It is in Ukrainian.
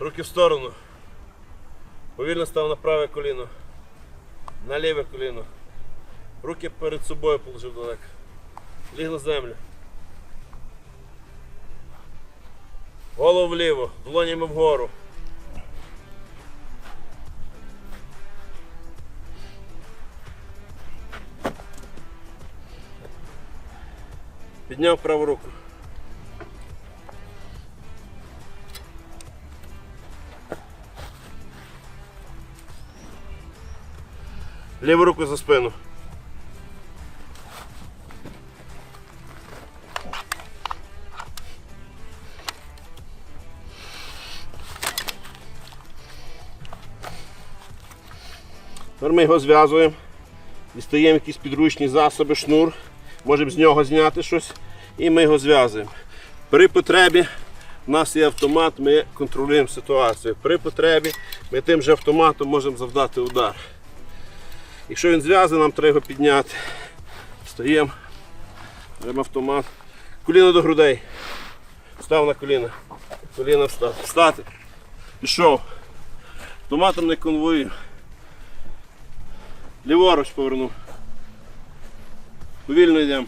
Руки в сторону. Повільно став на праве коліно. На ліве коліно. Руки перед собою положив далеко. Ліг на землю. Голову вліво, долонями вгору. Підняв праву руку. Ліву руку за спину. Тепер ми його зв'язуємо, дістаємо якісь підручні засоби, шнур, можемо з нього зняти щось і ми його зв'язуємо. При потребі у нас є автомат, ми контролюємо ситуацію. При потребі ми тим же автоматом можемо завдати удар. Якщо він зв'язаний, нам треба його підняти. Встаємо, беремо автомат. Коліно до грудей. Став на коліна. Коліна встати. Встати. Пішов. Автоматом не конвою. Ліворуч повернув. Повільно йдемо.